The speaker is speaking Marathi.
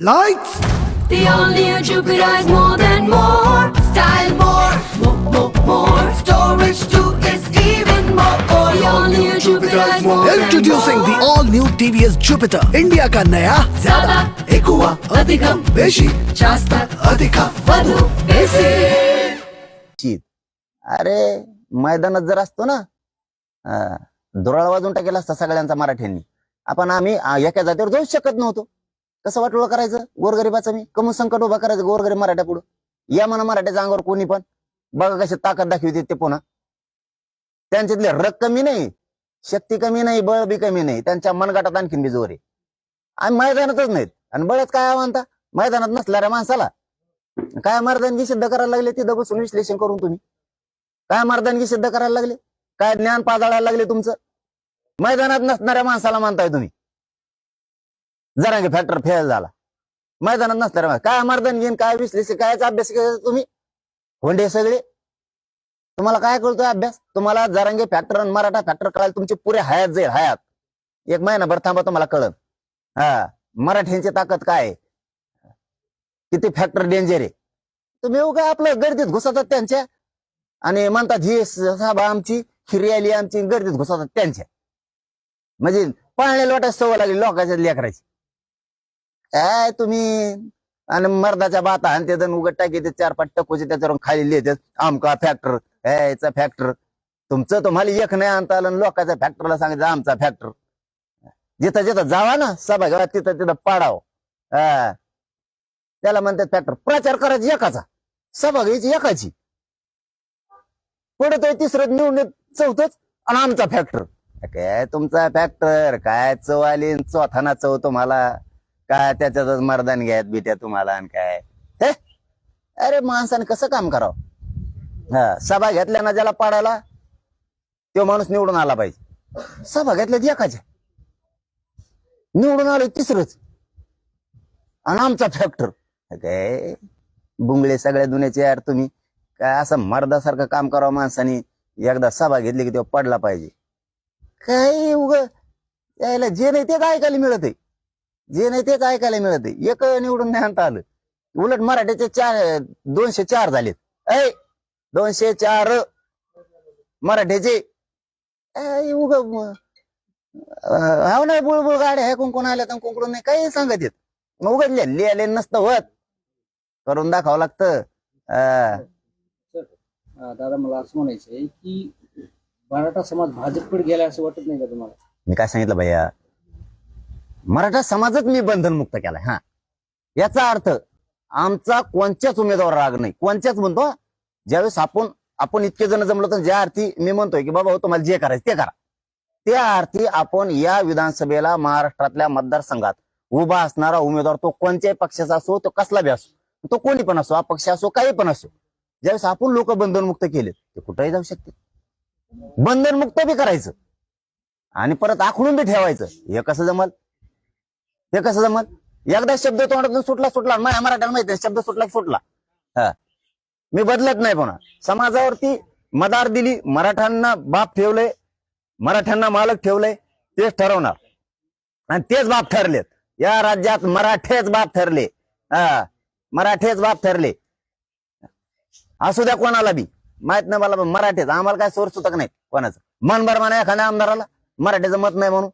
Lights, The all-new Jupiter is more than more. Style more, more, more, more. Storage too is even more. The all-new Jupiter is more than introducing the more. all-new TVS Jupiter, India का नया ज्यादा एकुआ अधिकम बेशी जास्त अधिका वधू बेसी शीत अरे मैदानात जर असतो ना दुराळ वाजून टाकेला असता सगळ्यांचा मराठ्यांनी आपण आम्ही एका जातीवर जाऊच शकत नव्हतो कसं वाटोळ करायचं? गोरगरिबाचं मी? कमून संकट उभा करायचं गोरगरीब मराठ्या पुढं या म्हणा मराठ्याच्या अंगावर कोणी पण. बघा कशी ताकद दाखवते ते पुन्हा. त्यांच्यातले रग कमी नाही शक्ती कमी नाही बळ बी कमी नाही. त्यांच्या मनगटात आणखीन बी जोर आहे. आणि मैदानातच नाहीत. आणि बळच काय म्हणता मैदानात नसणाऱ्या माणसाला. काय मर्दानगी सिद्ध करायला लागले? तिथं बसून विश्लेषण करून तुम्ही. काय मर्दानगी सिद्ध करायला लागले? काय ज्ञान पाजाळायला लागले तुमचं? मैदानात नसणाऱ्या माणसाला मानताय तुम्ही. जरांगे फॅक्टर फेल झाला. मैदानात नसणाऱ्या माणसं- काय मर्दानगी घेईन काय विश्लेषण काय अभ्यास करायचा तुम्ही? होंडे सगळे? तुम्हाला काय कळतोय अभ्यास? तुम्हाला जरांगे फॅक्टर आणि मराठा फॅक्टर कळायला तुमची पुरे हयात जाईल हयात. एक महिनाभर थांबा तुम्हाला कळत हा मराठ्यांची ताकद काय? किती फॅक्टर डेंजर आहे? तुम्ही येऊ काय आपलं गर्दीत घुसतात त्यांच्या. आणि म्हणतात ही सभा आमची खिरी आली आमची गर्दीत घुसतात त्यांच्या. म्हणजे पाळण्या वाटायला सवय लागली लोकांच्या लेकराची. काय तुम्ही. आणि मर्दाच्या बाता आणि ते जण उघड टाकी ते चार पाच टक्कोचे त्याच्यावर खाली लिहिते आमका फॅक्टर याचा फॅक्टर तुमचं तुम्हाला एक नाही आणता आलं आणि लोकांच्या फॅक्टरला सांगितलं आमचा फॅक्टर जिथं जिथं जावा ना सभागृहात तिथं तिथं पाडाव. हा त्याला म्हणतात फॅक्टर प्रचार करायची एकाचा. सभा घ्यायची एकाची. पुढे तो तिसरं निवडून चौथच आणि आमचा फॅक्टर काय तुमचा फॅक्टर काय चव आली चौथाना चव तुम्हाला? काय त्याच्यातच मरदान घ्यायत बिट्या तुम्हाला आणि काय? हे? अरे माणसाने कसं काम करावं? हा सभा घेतल्या ना ज्याला पाडायला तो माणूस निवडून आला पाहिजे. सभा घेतल्या एकाच्या. निवडून आलो तिसरंच. आणि आमचा फॅक्टर काय? बुंगळे सगळ्या दुनियाचे यार तुम्ही. काय असं मर्दासारखं काम करावं माणसाने? एकदा सभा घेतली की तो पडला पाहिजे. काय उग? यायला जे नाही तेच ऐकायला मिळत आहे जे नाही तेच ऐकायला मिळत एक निवडून नाही आणता आलं. उलट मराठीचे चार दोनशे चार झालेत. ऐ दोनशे चार. मराठीचे. उग हाव नाही बुळबुळ गाड्या आहे कोण कोण आल्या तर कोण कोण नाही काही सांगत येत. मग उघडले लिहिले नसतं होत. करून दाखवावं लागतं. दादा मला असं म्हणायचं आहे की मराठा समाज भाजपकडे गेला असं वाटत नाही का तुम्हाला? मी काय सांगितलं भैया? मराठा समाजच मी बंधनमुक्त केलाय हा. याचा अर्थ आमचा कोणत्याच उमेदवार राग नाही. कोणत्याच म्हणतो ज्यावेळेस आपण आपण इतके जण जमलो तर ज्या अर्थी मी म्हणतोय की बाबा हो तुम्हाला जे करायचं ते करा. त्या अर्थी आपण या विधानसभेला महाराष्ट्रातल्या मतदारसंघात उभा असणारा उमेदवार तो कोणत्याही पक्षाचा असो तो कसला बी असो तो कोणी पण असो अपक्ष असो काही पण असो ज्यावेळेस आपण लोक बंधनमुक्त केले ते कुठेही जाऊ शकते. बंधनमुक्त बी करायचं आणि परत आखडून बी ठेवायचं हे कसं जमल? हे कसं जमत एकदा शब्द तोंडातून सुटला सुटला. माझ्या मराठ्याला माहिती शब्द सुटला की सुटला. हा. मी बदलत नाही पुन्हा. समाजावरती मदार दिली मराठ्यांना बाप ठेवले मराठ्यांना मालक ठेवलंय तेच ठरवणार. आणि तेच बाप ठरलेत. या राज्यात मराठेच बाप ठरले. हा. मराठेच बाप ठरले. असू द्या कोणाला बी. माहीत नाही मला पण मराठीच. आम्हाला काय सोर्स सुतक नाही कोणाचं. मन बरं म्हणा एखाद्या आमदाराला. मराठीचं मत नाही म्हणून.